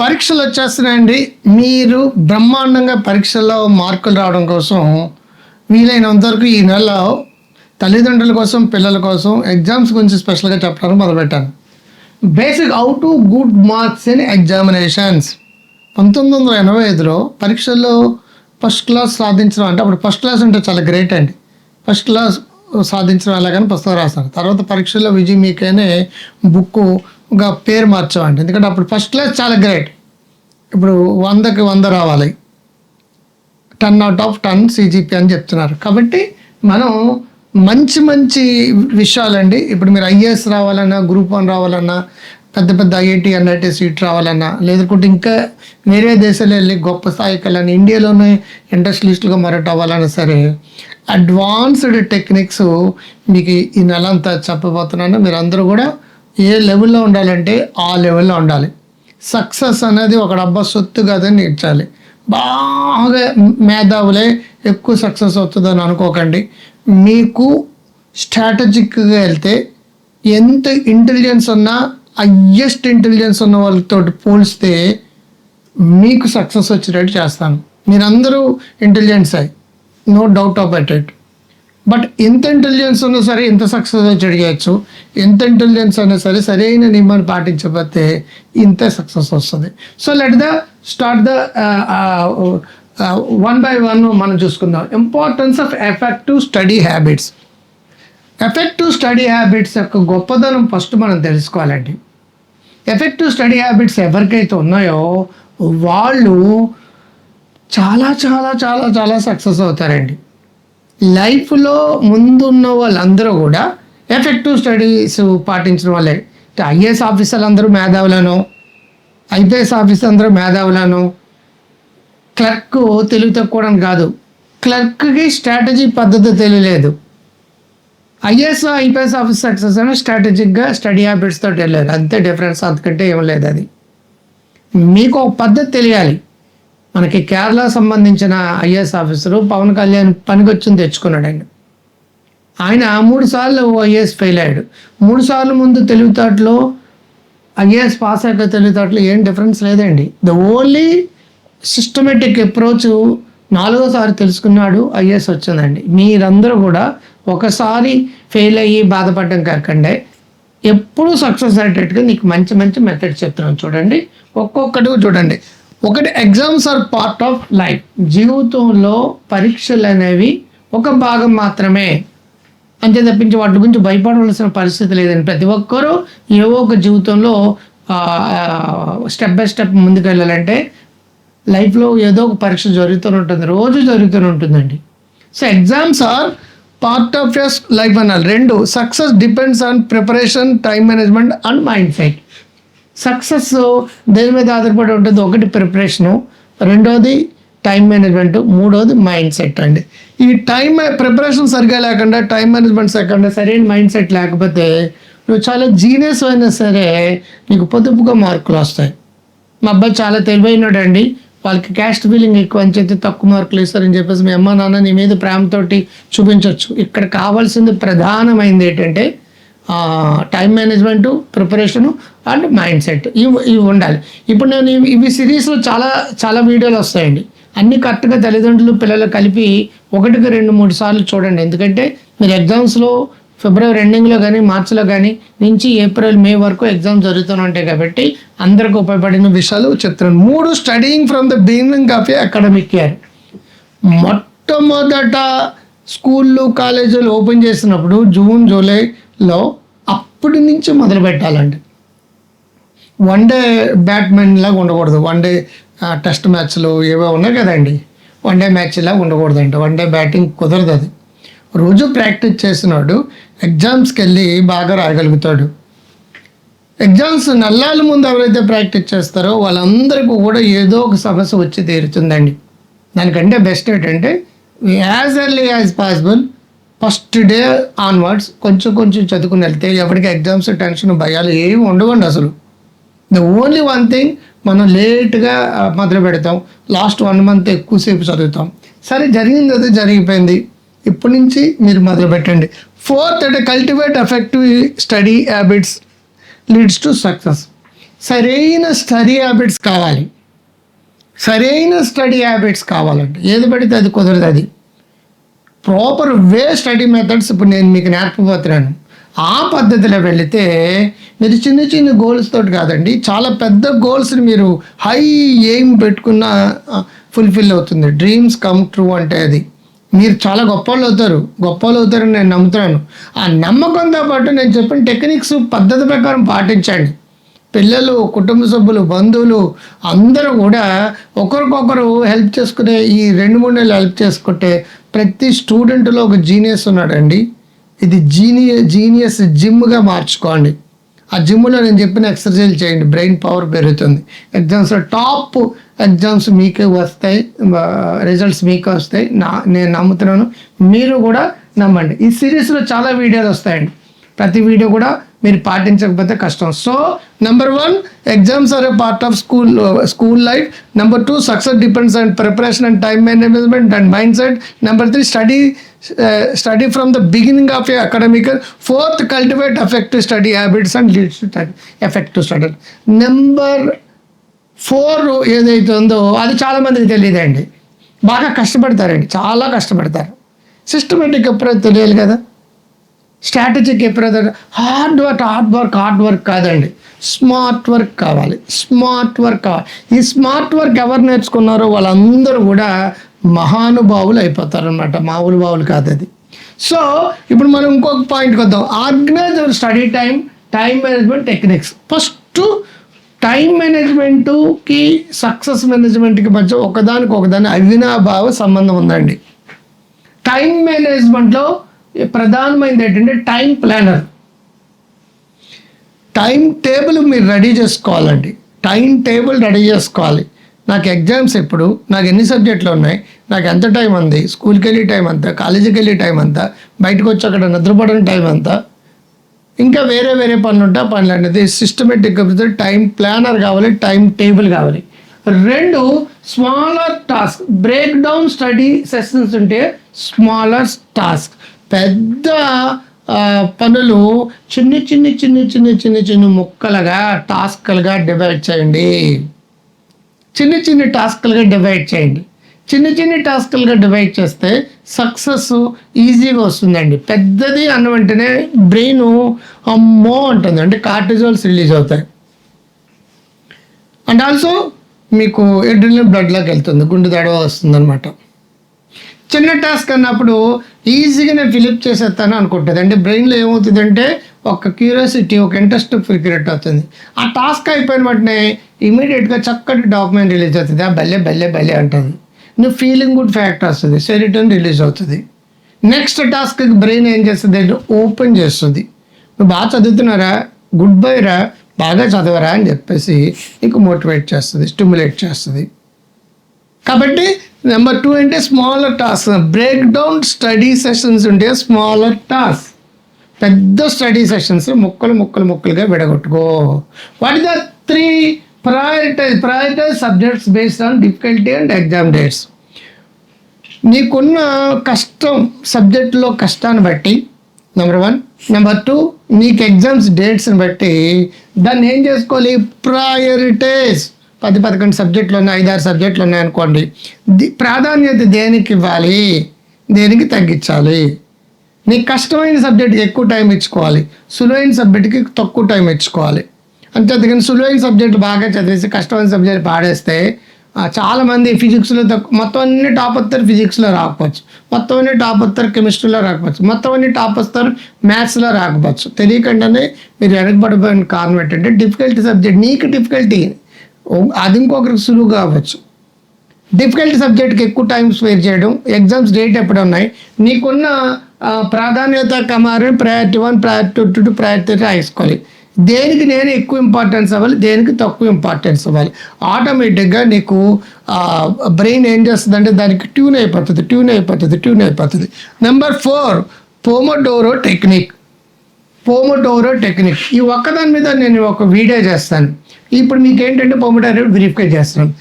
పరీక్షలు వచ్చేస్తున్నాయండి. మీరు బ్రహ్మాండంగా పరీక్షల్లో మార్కులు రావడం కోసం వీలైనంత వరకు ఈ నెల తల్లిదండ్రుల కోసం పిల్లల కోసం ఎగ్జామ్స్ గురించి స్పెషల్గా చెప్పడానికి మొదలుపెట్టాను. Basic how to good marks in examinations. పంతొమ్మిది వందల ఎనభై ఐదులో పరీక్షల్లో ఫస్ట్ క్లాస్ సాధించడం అంటే అప్పుడు ఫస్ట్ క్లాస్ అంటే చాలా గ్రేట్ అండి. ఫస్ట్ క్లాస్ సాధించడం ఎలాగని పుస్తకం రాస్తారు. తర్వాత పరీక్షల్లో విజయ్ మీకనే ఒక పేరు మార్చామండి ఎందుకంటే అప్పుడు ఫస్ట్ క్లాస్ చాలా గ్రేట్ ఇప్పుడు వందకి వంద రావాలి. Ten out of ten CGPA అని చెప్తున్నారు. కాబట్టి మనం మంచి మంచి విషయాలండి. ఇప్పుడు మీరు ఐఏఎస్ రావాలన్నా గ్రూప్ వన్ రావాలన్నా పెద్ద పెద్ద ఐఐటి ఎన్ఐటి సీట్ రావాలన్నా లేదంటే ఇంకా వేరే దేశాలు వెళ్ళి గొప్ప స్థాయికి వెళ్ళాలని ఇండియాలోనే ఇండస్ట్రియలిస్టులుగా మరొకటి అవ్వాలన్నా సరే అడ్వాన్స్డ్ టెక్నిక్స్ మీకు ఈ నెల అంతా చెప్పబోతున్నాను. మీరు అందరూ కూడా ఏ లెవెల్లో ఉండాలంటే ఆ లెవెల్లో ఉండాలి. సక్సెస్ అనేది ఒక డబ్బా సొత్తు కాదని నేర్చాలి. బాగా మేధావులే ఎక్కువ సక్సెస్ అవుతుందని అనుకోకండి. మీకు స్ట్రాటజిక్గా వెళ్తే ఎంత ఇంటెలిజెన్స్ ఉన్నా హయ్యెస్ట్ ఇంటెలిజెన్స్ ఉన్న వాళ్ళతో పోలిస్తే మీకు సక్సెస్ వచ్చేటట్టు చేస్తాను. మీరందరూ ఇంటెలిజెన్స్ అయ్యి no doubt about it. But ఎంత ఇంటెలిజెన్స్ ఉన్నా సరే ఎంత సక్సెస్ వచ్చి చేయొచ్చు ఎంత ఇంటెలిజెన్స్ అయినా సరే సరైన నియమాన్ని పాటించకపోతే ఇంత సక్సెస్ వస్తుంది. So let the start the one by one మనం చూసుకుందాం. Importance of effective study habits. Effective study habits యొక్క గొప్పదనం ఫస్ట్ మనం తెలుసుకోవాలండి. ఎఫెక్టివ్ స్టడీ హ్యాబిట్స్ ఎవరికైతే ఉన్నాయో వాళ్ళు చాలా చాలా చాలా చాలా సక్సెస్ అవుతారండి. లైఫ్లో ముందున్న వాళ్ళందరూ కూడా ఎఫెక్టివ్ స్టడీస్ పాటించిన వాళ్ళే. ఐఏఎస్ ఆఫీసర్లు అందరూ మేధావులను ఐపీఎస్ ఆఫీసర్ అందరూ మేధావులను క్లర్క్ తెలివి తక్కువడం కాదు. క్లర్క్కి స్ట్రాటజీ పద్ధతి తెలియలేదు. ఐఏఎస్ ఐపీఎస్ ఆఫీస్ సక్సెస్ అని స్ట్రాటజిక్గా స్టడీ హ్యాబిట్స్ తోటి వెళ్ళారు. అంతే డిఫరెన్స్ అంతకంటే ఏం లేదు అది. మీకు ఒక పద్ధతి తెలియాలి. మనకి కేరళ సంబంధించిన ఐఏఎస్ ఆఫీసరు పవన్ కళ్యాణ్ పనికొచ్చింది తెచ్చుకున్నాడు ఆయన. ఆయన మూడు సార్లు ఐఏఎస్ ఫెయిల్ అయ్యాడు. మూడు సార్లు ముందు తెలివితేటలో ఐఏఎస్ పాస్ అయ్యాక తెలివితేటలో ఏం డిఫరెన్స్ లేదండి. ద ఓన్లీ సిస్టమేటిక్ అప్రోచ్ నాలుగోసారి తెలుసుకున్నాడు ఐఏఎస్ వచ్చిందండి. మీరందరూ కూడా ఒకసారి ఫెయిల్ అయ్యి బాధపడడం కాకుండా. ఎప్పుడూ సక్సెస్ అయ్యేటట్టుగా నీకు మంచి మంచి మెథడ్స్ చెప్తున్నాను. చూడండి. ఒక్కొక్కటి చూడండి. ఒకటి exams are part of life జీవితంలో పరీక్షలు అనేవి ఒక భాగం మాత్రమే. అంతే తప్పించి వాటి గురించి భయపడవలసిన పరిస్థితి లేదండి. ప్రతి ఒక్కరూ ఏవో ఒక జీవితంలో స్టెప్ బై స్టెప్ ముందుకు వెళ్ళాలంటే లైఫ్లో ఏదో ఒక పరీక్ష జరుగుతూనే ఉంటుంది. రోజు జరుగుతూనే ఉంటుందండి. So exams are part of as life అనాలి. రెండు success depends on preparation time management and mindset success దేని మీద ఆధారపడి ఉంటుంది ఒకటి ప్రిపరేషను రెండోది టైం మేనేజ్మెంట్ మూడోది మైండ్ సెట్ అండి. ఈ టైం ప్రిపరేషన్ సరిగా లేకుండా టైం మేనేజ్మెంట్ లేకుండా సరైన మైండ్ సెట్ లేకపోతే నువ్వు చాలా జీనియస్ అయినా సరే నీకు పొదుపుగా మార్కులు వస్తాయి. మా అబ్బాయి చాలా తెలివైనడండి. వాళ్ళకి క్యాస్ట్ ఫీలింగ్ ఎక్కువ అని చెప్పి తక్కువ మార్కులు ఇస్తారని చెప్పేసి మీ అమ్మ నాన్న నీ మీద ప్రేమతోటి చూపించవచ్చు ఇక్కడ కావాల్సింది ప్రధానమైనది ఏంటంటే time management preparation and mindset ఇవి ఇవి ఉండాలి. ఇప్పుడు నేను ఇవి- ఇవి సిరీస్లో చాలా చాలా వీడియోలు వస్తాయండి. అన్ని కరెక్ట్గా తల్లిదండ్రులు పిల్లలు కలిపి ఒకటికి రెండు మూడు సార్లు చూడండి. ఎందుకంటే మీరు ఎగ్జామ్స్లో ఫిబ్రవరి ఎండింగ్లో కానీ మార్చిలో కానీ నుంచి ఏప్రిల్ మే వరకు ఎగ్జామ్ జరుగుతూనే ఉంటాయి కాబట్టి అందరికి ఉపయోగపడిన విషయాలు చెప్తున్నాను. మూడు studying from the beginning of a academic year మొట్టమొదట స్కూళ్ళు కాలేజీలు ఓపెన్ చేసినప్పుడు జూన్ జూలై లో అప్పటి నుంచి మొదలు పెట్టాలండి. వన్ డే బ్యాట్మెన్ లాగా ఉండకూడదు. వన్ డే టెస్ట్ మ్యాచ్లు ఏవో ఉన్నాయి కదండి. వన్ డే మ్యాచ్ లాగా ఉండకూడదండి వన్ డే బ్యాటింగ్ కుదరదు అది. రోజు ప్రాక్టీస్ చేసినాడు ఎగ్జామ్స్కి వెళ్ళి బాగా రాయగలుగుతాడు. ఎగ్జామ్స్ నల్లాల ముందు ఎవరైతే ప్రాక్టీస్ చేస్తారో వాళ్ళందరికీ కూడా ఏదో ఒక సమస్య వచ్చి తీరుతుందండి. దానికంటే బెస్ట్ ఏంటంటే as early as possible first day onwards కొంచెం కొంచెం చదువుకుని వెళ్తే ఎవరికి ఎగ్జామ్స్ టెన్షన్ భయాలు ఏమి ఉండవండి అసలు. ద ఓన్లీ వన్ థింగ్ మనం లేట్గా మొదలు పెడతాం. లాస్ట్ వన్ మంత్ ఎక్కువసేపు చదువుతాం. సరే జరిగింది అది జరిగిపోయింది. ఇప్పటి నుంచి మీరు మొదలు పెట్టండి. ఫోర్త్ అంటే cultivate effective study habits leads to success సరైన స్టడీ హ్యాబిట్స్ కావాలి. సరైన స్టడీ హ్యాబిట్స్ కావాలంటే ఏది పడితే అది కుదరదు అది. ప్రాపర్ వే స్టడీ మెథడ్స్ ఇప్పుడు నేను మీకు నేర్పబోతున్నాను. ఆ పద్ధతిలో వెళితే మీరు చిన్న చిన్న గోల్స్ తోటి కాదండి చాలా పెద్ద గోల్స్ని మీరు హై ఎయిమ్ పెట్టుకున్న ఫుల్ఫిల్ అవుతుంది. డ్రీమ్స్ కమ్ ట్రూ అంటే అది. మీరు చాలా గొప్ప వాళ్ళు అవుతారు. గొప్ప వాళ్ళు అవుతారని నేను నమ్ముతున్నాను. ఆ నమ్మకంతో పాటు నేను చెప్పిన టెక్నిక్స్ పద్ధతి ప్రకారం పాటించండి. పిల్లలు కుటుంబ సభ్యులు బంధువులు అందరూ కూడా ఒకరికొకరు హెల్ప్ చేసుకునే ఈ రెండు మూడు నెలలు హెల్ప్ చేసుకుంటే ప్రతి స్టూడెంట్లో ఒక జీనియస్ ఉన్నాడండి. ఇది జీనియ జీనియస్ జిమ్గా మార్చుకోండి. ఆ జిమ్లో నేను చెప్పిన ఎక్సర్సైజ్ చేయండి. బ్రెయిన్ పవర్ పెరుగుతుంది. ఎగ్జామ్స్లో టాప్ ఎగ్జామ్స్ మీకే వస్తాయి. రిజల్ట్స్ మీకే వస్తాయి. నా నేను నమ్ముతున్నాను. మీరు కూడా నమ్మండి. ఈ సిరీస్లో చాలా వీడియోలు వస్తాయండి. ప్రతి వీడియో కూడా మీరు పాటించకపోతే కష్టం. So number one exams are a part of school school life number two success depends and preparation and time management and mindset number three study study from the beginning of a academic fourth cultivate effective study habits and leads to effective study number four ఏదైతే ఉందో అది చాలామందికి తెలియదండి. బాగా కష్టపడతారండి చాలా కష్టపడతారు. Systematic ఎప్పుడైతే తెలియాలి కదా? స్ట్రాటజిక్ ఎప్పుడైతే hard work hard work hard work కాదండి. స్మార్ట్ వర్క్ కావాలి. స్మార్ట్ వర్క్ కావాలి. ఈ స్మార్ట్ వర్క్ ఎవరు నేర్చుకున్నారో వాళ్ళందరూ కూడా మహానుభావులు అయిపోతారనమాట మామూలు బావులు కాదు అది. సో ఇప్పుడు మనం ఇంకొక పాయింట్కి వద్దాం. Organize study time time management techniques first time మేనేజ్మెంటుకి success మేనేజ్మెంట్కి మధ్య ఒకదానికి ఒకదాని అవినాభావ సంబంధం ఉందండి. టైం మేనేజ్మెంట్లో ప్రధానమైనది ఏంటంటే టైం ప్లానర్. టైం టేబుల్ మీరు రెడీ చేసుకోవాలండి. టైం టేబుల్ రెడీ చేసుకోవాలి. నాకు ఎగ్జామ్స్ ఎప్పుడు నాకు ఎన్ని సబ్జెక్టులు ఉన్నాయి నాకు ఎంత టైం ఉంది స్కూల్కి వెళ్ళి టైం అంతా కాలేజీకి వెళ్ళి టైం అంతా బయటకు వచ్చి అక్కడ నిద్రపడని టైం అంతా ఇంకా వేరే వేరే పనులు ఉంటా పనులు అనేది సిస్టమేటిక్ టైం ప్లానర్ కావాలి టైం టేబుల్ కావాలి. రెండు smaller task break down study sessions ఉంటే స్మాలర్ టాస్క్ పెద్ద పనులు చిన్ని చిన్ని చిన్ని చిన్ని చిన్ని చిన్ని ముక్కలుగా టాస్క్లుగా డివైడ్ చేయండి. చిన్న చిన్న టాస్క్లుగా డివైడ్ చేయండి. చిన్న చిన్న టాస్క్లుగా డివైడ్ చేస్తే సక్సెస్ ఈజీగా వస్తుందండి. పెద్దది అన్న వెంటనే బ్రెయిన్ అమ్మో అంటుంది. అంటే కార్టిజోల్స్ రిలీజ్ అవుతాయి. అండ్ ఆల్సో మీకు ఎడ్రినల్ బ్లడ్లోకి వెళ్తుంది. గుండె దడవ వస్తుంది అనమాట చిన్న టాస్క్ అన్నప్పుడు ఈజీగా నేను ఫిలిప్ చేసేస్తాను అనుకుంటుంది. అంటే బ్రెయిన్లో ఏమవుతుందంటే ఒక క్యూరియాసిటీ ఒక ఇంట్రెస్ట్ క్రియేట్ అవుతుంది. ఆ టాస్క్ అయిపోయిన వెంటనే ఇమీడియట్గా చక్కటి డాక్యుమెంట్ రిలీజ్ అవుతుంది. ఆ బల్లె బల్లె బల్లె అంటుంది. నువ్వు ఫీలింగ్ గుడ్ ఫ్యాక్ట్ వస్తుంది. సెరిటన్ రిలీజ్ అవుతుంది. నెక్స్ట్ టాస్క్ బ్రెయిన్ ఏం చేస్తుంది? అంటే ఓపెన్ చేస్తుంది. నువ్వు బాగా చదువుతున్నారా? గుడ్ బై రా. బాగా చదవరా? అని చెప్పేసి నీకు మోటివేట్ చేస్తుంది స్టిమ్యులేట్ చేస్తుంది. కాబట్టి నెంబర్ టూ అంటే smaller task. Break down study sessions ఉంటే స్మాలర్ టాస్క్. పెద్ద స్టడీ సెషన్స్ ముక్కలు ముక్కలు ముక్కలుగా విడగొట్టుకో. What the three prioritize prioritize subjects based on difficulty and exam dates నీకున్న కష్టం సబ్జెక్టులో కష్టాన్ని బట్టి నెంబర్ వన్ నెంబర్ టూ నీకు ఎగ్జామ్స్ డేట్స్ని బట్టి దాన్ని ఏం చేసుకోవాలి? ప్రయారిటైజ్ పది పదకొండు సబ్జెక్టులు ఉన్నాయి ఐదారు సబ్జెక్టులు ఉన్నాయి అనుకోండి ప్రాధాన్యత దేనికి ఇవ్వాలి? దేనికి తగ్గించాలి? నీకు కష్టమైన సబ్జెక్ట్కి ఎక్కువ టైం ఇచ్చుకోవాలి. సులువైన సబ్జెక్ట్కి తక్కువ టైం ఇచ్చుకోవాలి. అంతేకాని అందుకని సులువైన సబ్జెక్ట్ బాగా చదివేసి కష్టమైన సబ్జెక్ట్ పాడేస్తే చాలామంది ఫిజిక్స్లో తక్కువ మొత్తం అన్ని టాప్ వస్తారు ఫిజిక్స్లో రాకపోవచ్చు. మొత్తం అన్ని టాప్ వస్తారు కెమిస్ట్రీలో రాకపోవచ్చు. మొత్తం అన్ని టాప్ వస్తారు మ్యాథ్స్లో రాకపోవచ్చు. తెలియకుండానే మీరు వెనకబడిపోయిన కారణం ఏంటంటే డిఫికల్టీ సబ్జెక్ట్ నీకు డిఫికల్టీ అది ఇంకొకరికి సులువు కావచ్చు. డిఫికల్ట్ సబ్జెక్ట్కి ఎక్కువ టైం స్పేర్ చేయడం ఎగ్జామ్స్ డేట్ ఎప్పుడు ఉన్నాయి నీకున్న ప్రాధాన్యత కమారు priority one priority two priority రాసుకోవాలి. దేనికి నేను ఎక్కువ ఇంపార్టెన్స్ ఇవ్వాలి దేనికి తక్కువ ఇంపార్టెన్స్ ఇవ్వాలి ఆటోమేటిక్గా నీకు బ్రెయిన్ ఏం చేస్తుందంటే దానికి ట్యూన్ అయిపోతుంది ట్యూన్ అయిపోతుంది ట్యూన్ అయిపోతుంది. Number four pomodoro technique pomodoro technique ఈ ఒక్కదాని మీద నేను ఒక వీడియో చేస్తాను. ఇప్పుడు మీకు ఏంటంటే పోమోటోరో వెరిఫై చేస్తాను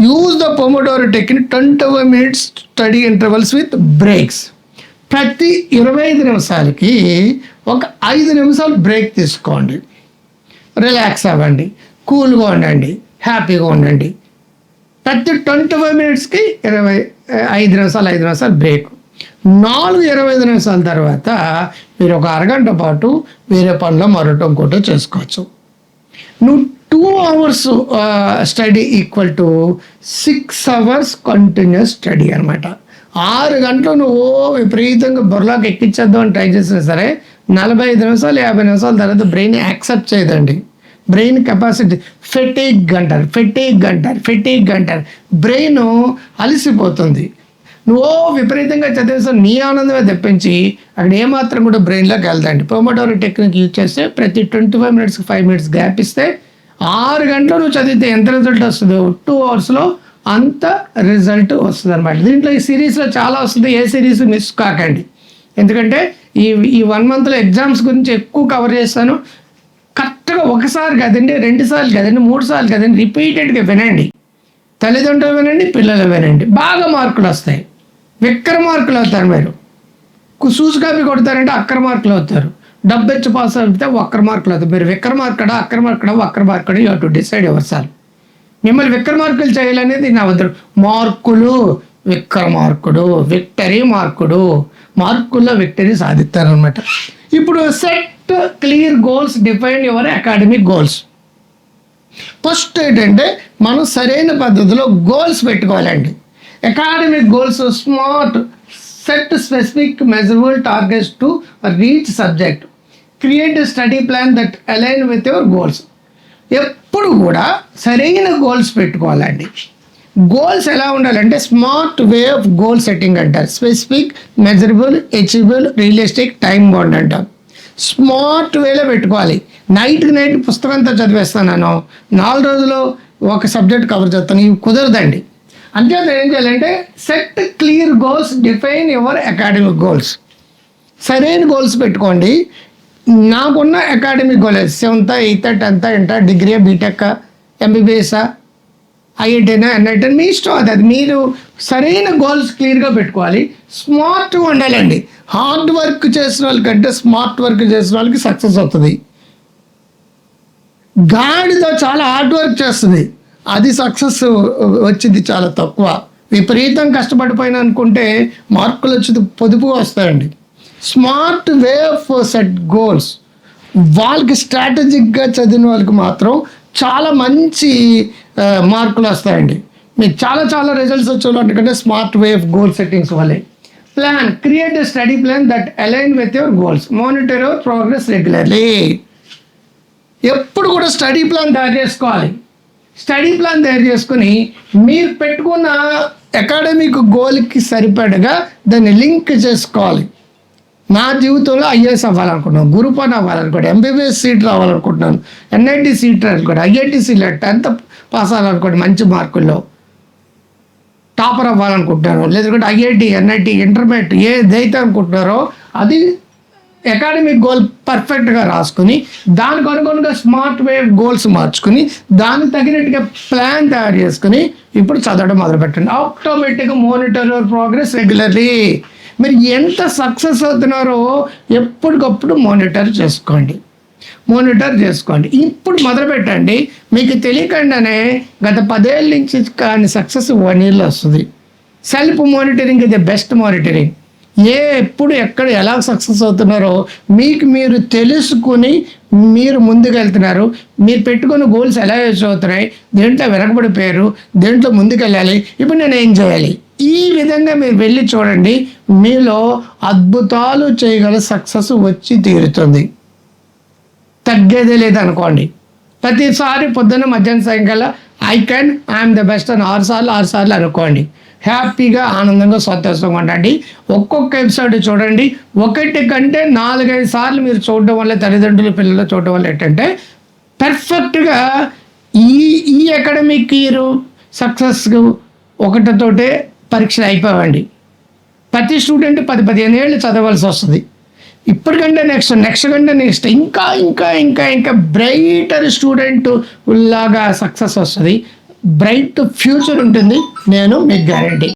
use the pomodoro technique twenty minutes study intervals with breaks ప్రతి ఇరవై ఐదు నిమిషాలకి ఒక ఐదు నిమిషాలు బ్రేక్ తీసుకోండి. రిలాక్స్ అవ్వండి. కూల్గా ఉండండి. హ్యాపీగా ఉండండి. ప్రతి ట్వంటీ ఫైవ్ మినిట్స్కి ఇరవై ఐదు నిమిషాలు ఐదు నిమిషాలు బ్రేక్ నాలుగు ఇరవై ఐదు నిమిషాల తర్వాత మీరు ఒక అరగంట పాటు వేరే పనిలో మరొకటి కూడా చేసుకోవచ్చు. నువ్వు two hours study equal to six hours continuous study అనమాట ఆరు గంటలు నువ్వు విపరీతంగా బుర్రలోకి ఎక్కించేద్దాం అని ట్రై చేసినా సరే నలభై ఐదు నిమిషాలు యాభై నిమిషాల తర్వాత బ్రెయిన్ యాక్సెప్ట్ చేయదండి. బ్రెయిన్ కెపాసిటీ ఫెటిక్ అంటారు ఫెటీక్ అంటారు ఫెటిక్ అంటారు. బ్రెయిన్ అలసిపోతుంది. నువ్వు విపరీతంగా చదివేస్తావు నీ ఆనందమే తెప్పించి అక్కడ ఏమాత్రం కూడా బ్రెయిన్లోకి వెళ్తాండి ప్రొమోటోరీ టెక్నిక్ యూజ్ చేస్తే ప్రతి twenty five minutes five minutes gap ఇస్తే ఆరు గంటలు నువ్వు చదివితే ఎంత రిజల్ట్ వస్తుందో? టూ అవర్స్లో అంత రిజల్ట్ వస్తుంది అనమాట దీంట్లో ఈ సిరీస్లో చాలా వస్తుంది. ఏ సిరీస్ మిస్ కాకండి. ఎందుకంటే ఈ ఈ వన్ మంత్లో ఎగ్జామ్స్ గురించి ఎక్కువ కవర్ చేస్తాను. కరెక్ట్గా ఒకసారి కదండి రెండు సార్లు కదండి మూడు సార్లు కదండి రిపీటెడ్గా వినండి. తల్లిదండ్రులు వినండి పిల్లలు వినండి. బాగా మార్కులు వస్తాయి. విక్రమార్కులు అవుతారు మీరు. కు- కాపీ కొడతారంటే అక్రమార్కులు అవుతారు. డబ్బు ఇచ్చి పాస్ అవుతే వక్రమార్కులు అవుతారు. మీరు విక్కర మార్కడా అక్కర you to decide ever sir మిమ్మల్ని విక్రమార్కులు చేయాలనేది నా వద్దరు మార్కులు విక్రమార్కుడు విక్టరీ మార్కుడు. మార్కుల్లో విక్టరీ సాధిస్తారనమాట ఇప్పుడు set clear goals define your academic goals first ఏంటంటే మనం సరైన పద్ధతిలో గోల్స్ పెట్టుకోవాలండి. Academic goals smart set specific measurable targets to reach subject create study plan that align with your goals ఎప్పుడు కూడా సరైన గోల్స్ పెట్టుకోవాలండి. గోల్స్ ఎలా ఉండాలంటే smart way of goal setting అంటారు. Specific measurable achievable realistic time bound అంటారు. Smart వేలో పెట్టుకోవాలి. నైట్కి నైట్ పుస్తకంతో చదివేస్తాను నేను నాలుగు రోజులు ఒక సబ్జెక్ట్ కవర్ చేస్తాను. ఇవి కుదరదండి. అంతేత ఏం చేయాలంటే set clear goals define your academic goals సరైన గోల్స్ పెట్టుకోండి. నాకున్న academic goal seventh eighth tenth inter degree BTech MBBS ఐఐటీనా NIT మీ ఇష్టం అది. అది మీరు సరైన గోల్స్ క్లియర్గా పెట్టుకోవాలి. స్మార్ట్ ఉండాలండి. హార్డ్ వర్క్ చేసిన వాళ్ళకంటే స్మార్ట్ వర్క్ చేసిన వాళ్ళకి సక్సెస్ అవుతుంది గాడిద చాలా హార్డ్ వర్క్ చేస్తుంది. అది సక్సెస్ వచ్చింది చాలా తక్కువ. విపరీతం కష్టపడిపోయిన అనుకుంటే మార్కులు వచ్చి పొదుపుగా వస్తాయండి. Smart way of set goals వాళ్ళకి స్ట్రాటజిక్గా చదివిన వాళ్ళకి మాత్రం చాలా మంచి మార్కులు వస్తాయండి. మీకు చాలా చాలా results వచ్చేవాళ్ళకంటే smart way of goal settings వల్లే. Plan create a study plan that align with your goals monitor your progress regularly ఎప్పుడు కూడా స్టడీ ప్లాన్ తయారు చేసుకోవాలి. స్టడీ ప్లాన్ తయారు చేసుకుని మీరు పెట్టుకున్న అకాడమిక్ గోల్కి సరిపడగా దాన్ని లింక్ చేసుకోవాలి. నా జీవితంలో ఐఏఎస్ అవ్వాలనుకుంటున్నాను గురుపాన్ అవ్వాలనుకోండి ఎంబీబీఎస్ సీట్ రావాలనుకుంటున్నాను ఎన్ఐటి సీట్ అనుకోండి ఐఐటి సీట్ టెన్త్ పాస్ అవ్వాలనుకోండి మంచి మార్కుల్లో టాపర్ అవ్వాలనుకుంటున్నాను లేదంటే ఐఐటి ఎన్ఐటి ఇంటర్మీడియట్ ఏదైతే అనుకుంటున్నారో అది అకాడమిక్ గోల్ పర్ఫెక్ట్గా రాసుకుని దానికి అనుగుణంగా స్మార్ట్ వే గోల్స్ మార్చుకుని దానికి తగినట్టుగా ప్లాన్ తయారు చేసుకుని ఇప్పుడు చదవడం మొదలుపెట్టండి. ఆటోమేటిక్గా మోనిటర్ యువర్ ప్రోగ్రెస్ రెగ్యులర్లీ మీరు ఎంత సక్సెస్ అవుతున్నారో ఎప్పటికప్పుడు మానిటర్ చేసుకోండి. మానిటర్ చేసుకోండి. ఇప్పుడు మొదలుపెట్టండి. మీకు తెలియకుండానే గత పదేళ్ళ నుంచి కానీ సక్సెస్ వన్ ఇయర్లో వస్తుంది. సెల్ఫ్ మానిటరింగ్ ఇది బెస్ట్ మానిటరింగ్ ఏ ఎప్పుడు ఎక్కడ ఎలా సక్సెస్ అవుతున్నారో మీకు మీరు తెలుసుకుని మీరు ముందుకెళ్తున్నారు మీరు పెట్టుకున్న గోల్స్ ఎలా యూజ్ అవుతున్నాయి దేంట్లో వెనకబడిపోయారు దేంట్లో ముందుకెళ్ళాలి ఇప్పుడు నేను ఏం చేయాలి? ఈ విధంగా మీరు వెళ్ళి చూడండి మీలో అద్భుతాలు చేయగల సక్సెస్ వచ్చి తీరుతుంది. తగ్గేదే లేదనుకోండి ప్రతిసారి పొద్దున్న మధ్యాహ్నం సాయంకాలం I can I'm the best అని ఆరు సార్లు ఆరు సార్లు అనుకోండి. హ్యాపీగా ఆనందంగా సంతోషంగా ఉండండి. ఒక్కొక్క ఎపిసోడ్ చూడండి. ఒకటి కంటే నాలుగైదు సార్లు మీరు చూడడం వల్ల తల్లిదండ్రులు పిల్లలు చూడడం వల్ల ఏంటంటే పర్ఫెక్ట్గా ఈ ఈ అకాడమిక్ ఇయర్ సక్సెస్ ఒకటితోటే పరీక్షలు అయిపోవండి. ప్రతి స్టూడెంట్ పది పదిహేను ఏళ్ళు చదవాల్సి వస్తుంది. ఇప్పటికంటే నెక్స్ట్ నెక్స్ట్ కంటే నెక్స్ట్ ఇంకా ఇంకా ఇంకా ఇంకా బ్రైటర్ స్టూడెంట్ లాగా సక్సెస్ వస్తుంది. బ్రైట్ ఫ్యూచర్ ఉంటుంది. నేను మీకు గ్యారంటీ